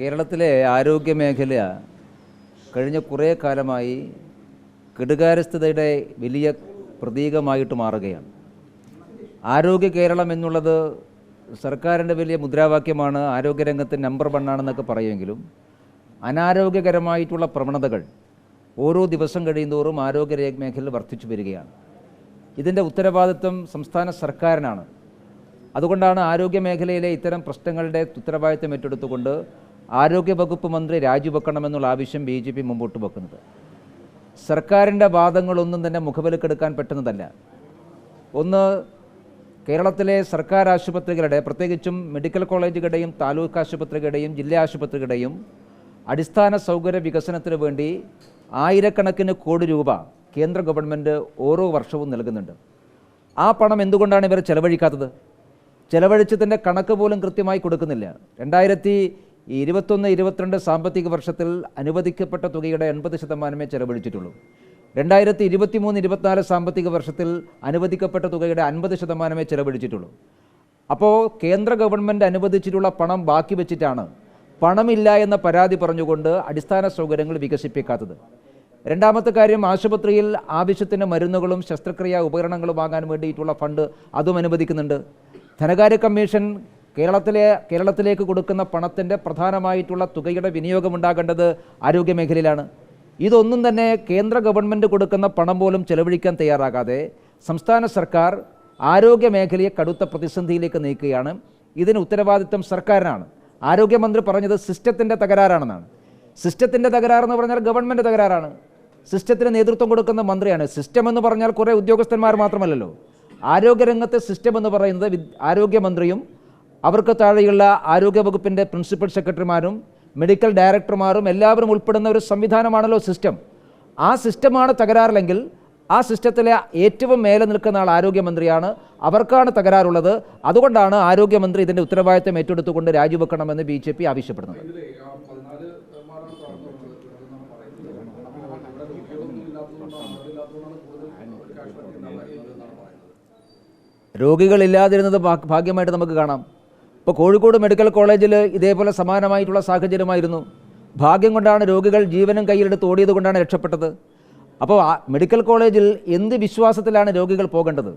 കേരളത്തിലെ ആരോഗ്യ മേഖല കഴിഞ്ഞ കുറേ കാലമായി കെടുകാര്യസ്ഥതയുടെ വലിയ പ്രതീകമായിട്ട് മാറുകയാണ്. ആരോഗ്യ കേരളം എന്നുള്ളത് സർക്കാരിന്റെ വലിയ മുദ്രാവാക്യമാണ് ആരോഗ്യരംഗത്ത് നമ്പർ വണ്ണാണെന്നൊക്കെ പറയുമെങ്കിലും അനാരോഗ്യകരമായിട്ടുള്ള പ്രവണതകൾ ഓരോ ദിവസം കഴിയുന്തോറും ആരോഗ്യ മേഖലയിൽ വർദ്ധിച്ചു വരികയാണ്. ഇതിന്റെ ഉത്തരവാദിത്വം സംസ്ഥാന സർക്കാരിനാണ്. അതുകൊണ്ടാണ് ആരോഗ്യ മേഖലയിലെ ഇത്തരം പ്രശ്നങ്ങളുടെ ഉത്തരവാദിത്വം ഏറ്റെടുത്തുകൊണ്ട് ആരോഗ്യ വകുപ്പ് മന്ത്രി രാജിവെക്കണമെന്നുള്ള ആവശ്യം ബി ജെ പി മുമ്പോട്ട് വെക്കുന്നത്. സർക്കാരിന്റെ വാദങ്ങളൊന്നും തന്നെ മുഖവിലക്കെടുക്കാൻ പറ്റുന്നതല്ല. ഒന്ന് കേരളത്തിലെ സർക്കാർ ആശുപത്രികളുടെ പ്രത്യേകിച്ചും മെഡിക്കൽ കോളേജുകളുടെയും താലൂക്ക് ആശുപത്രികളുടെയും ജില്ലാ ആശുപത്രികളുടെയും അടിസ്ഥാന സൗകര്യ വികസനത്തിന് വേണ്ടി ആയിരക്കണക്കിന് കോടി രൂപ കേന്ദ്ര ഗവൺമെന്റ് ഓരോ വർഷവും നൽകുന്നുണ്ട്. ആ പണം എന്തുകൊണ്ടാണ് ഇവർ ചെലവഴിക്കാത്തത്? ചെലവഴിച്ചതിന്റെ കണക്ക് പോലും കൃത്യമായി കൊടുക്കുന്നില്ല. രണ്ടായിരത്തി ഇരുപത്തൊന്ന് ഇരുപത്തിരണ്ട് സാമ്പത്തിക വർഷത്തിൽ അനുവദിക്കപ്പെട്ട തുകയുടെ എൺപത് ശതമാനമേ ചെലവഴിച്ചിട്ടുള്ളൂ. രണ്ടായിരത്തി ഇരുപത്തി മൂന്ന് ഇരുപത്തിനാല് സാമ്പത്തിക വർഷത്തിൽ അനുവദിക്കപ്പെട്ട തുകയുടെ അൻപത് ശതമാനമേ ചെലവഴിച്ചിട്ടുള്ളൂ. അപ്പോൾ കേന്ദ്ര ഗവൺമെന്റ് അനുവദിച്ചിട്ടുള്ള പണം ബാക്കി വെച്ചിട്ടാണ് പണമില്ല എന്ന പരാതി പറഞ്ഞുകൊണ്ട് അടിസ്ഥാന സൗകര്യങ്ങൾ വികസിപ്പിക്കാത്തത്. രണ്ടാമത്തെ കാര്യം ആശുപത്രിയിൽ ആവശ്യത്തിന് മരുന്നുകളും ശസ്ത്രക്രിയാ ഉപകരണങ്ങളും വാങ്ങാൻ വേണ്ടിയിട്ടുള്ള ഫണ്ട് അതും അനുവദിക്കുന്നുണ്ട്. ധനകാര്യ കമ്മീഷൻ കേരളത്തിലെ കേരളത്തിലേക്ക് കൊടുക്കുന്ന പണത്തിന്റെ പ്രധാനമായിട്ടുള്ള തുകയുടെ വിനിയോഗം ഉണ്ടാകേണ്ടത് ആരോഗ്യ മേഖലയിലാണ്. ഇതൊന്നും തന്നെ കേന്ദ്ര ഗവൺമെന്റ് കൊടുക്കുന്ന പണം പോലും ചെലവഴിക്കാൻ തയ്യാറാകാതെ സംസ്ഥാന സർക്കാർ ആരോഗ്യ മേഖലയെ കടുത്ത പ്രതിസന്ധിയിലേക്ക് നീക്കുകയാണ്. ഇതിന് ഉത്തരവാദിത്വം സർക്കാരിനാണ്. ആരോഗ്യമന്ത്രി പറഞ്ഞത് സിസ്റ്റത്തിന്റെ തകരാറാണെന്നാണ്. സിസ്റ്റത്തിന്റെ തകരാറെന്ന് പറഞ്ഞാൽ ഗവൺമെന്റ് തകരാറാണ്. സിസ്റ്റത്തിന് നേതൃത്വം കൊടുക്കുന്ന മന്ത്രിയാണ്. സിസ്റ്റം എന്ന് പറഞ്ഞാൽ കുറേ ഉദ്യോഗസ്ഥന്മാർ മാത്രമല്ലല്ലോ. ആരോഗ്യരംഗത്തെ സിസ്റ്റം എന്ന് പറയുന്നത് ആരോഗ്യമന്ത്രിയും അവർക്ക് താഴെയുള്ള ആരോഗ്യവകുപ്പിന്റെ പ്രിൻസിപ്പൽ സെക്രട്ടറിമാരും മെഡിക്കൽ ഡയറക്ടർമാരും എല്ലാവരും ഉൾപ്പെടുന്ന ഒരു സംവിധാനമാണല്ലോ സിസ്റ്റം. ആ സിസ്റ്റമാണ് തകരാറില്ലെങ്കിൽ ആ സിസ്റ്റത്തിലെ ഏറ്റവും മേലെ നിൽക്കുന്ന ആൾ ആരോഗ്യമന്ത്രിയാണ്. അവർക്കാണ് തകരാറുള്ളത്. അതുകൊണ്ടാണ് ആരോഗ്യമന്ത്രി ഇതിന്റെ ഉത്തരവാദിത്തം ഏറ്റെടുത്തുകൊണ്ട് രാജിവെക്കണമെന്ന് ബി ജെ പി ആവശ്യപ്പെടുന്നത്. രോഗികളില്ലാതിരുന്നത് ഭാഗ്യമായിട്ട് നമുക്ക് കാണാം. ഇപ്പോൾ കോഴിക്കോട് മെഡിക്കൽ കോളേജിൽ ഇതേപോലെ സമാനമായിട്ടുള്ള സാഹചര്യമായിരുന്നു. ഭാഗ്യം കൊണ്ടാണ് രോഗികൾ ജീവനും കയ്യിലെടുത്ത് ഓടിയത് കൊണ്ടാണ് രക്ഷപ്പെട്ടത്. അപ്പോൾ മെഡിക്കൽ കോളേജിൽ എന്ത് വിശ്വാസത്തിലാണ് രോഗികൾ പോകേണ്ടത്?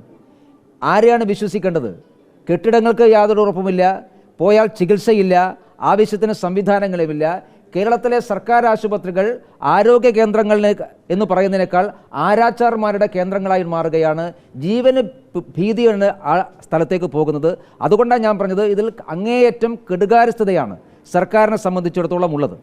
ആരെയാണ് വിശ്വസിക്കേണ്ടത്? കെട്ടിടങ്ങൾക്ക് യാതൊരു ഉറപ്പുമില്ല പോയാൽ ചികിത്സയില്ല ആവശ്യത്തിന് സംവിധാനങ്ങളുമില്ല കേരളത്തിലെ സർക്കാർ ആശുപത്രികൾ ആരോഗ്യ കേന്ദ്രങ്ങൾ എന്ന് പറയുന്നതിനേക്കാൾ ആരാച്ചാർമാരുടെ കേന്ദ്രങ്ങളായി മാറുകയാണ്. ജീവന് ഭീതിയാണ് ആ സ്ഥലത്തേക്ക് പോകുന്നത്. അതുകൊണ്ടാണ് ഞാൻ പറഞ്ഞത് ഇതിൽ അങ്ങേയറ്റം കെടുകാര്യസ്ഥതയാണ് സർക്കാരിനെ സംബന്ധിച്ചിടത്തോളം ഉള്ളത്.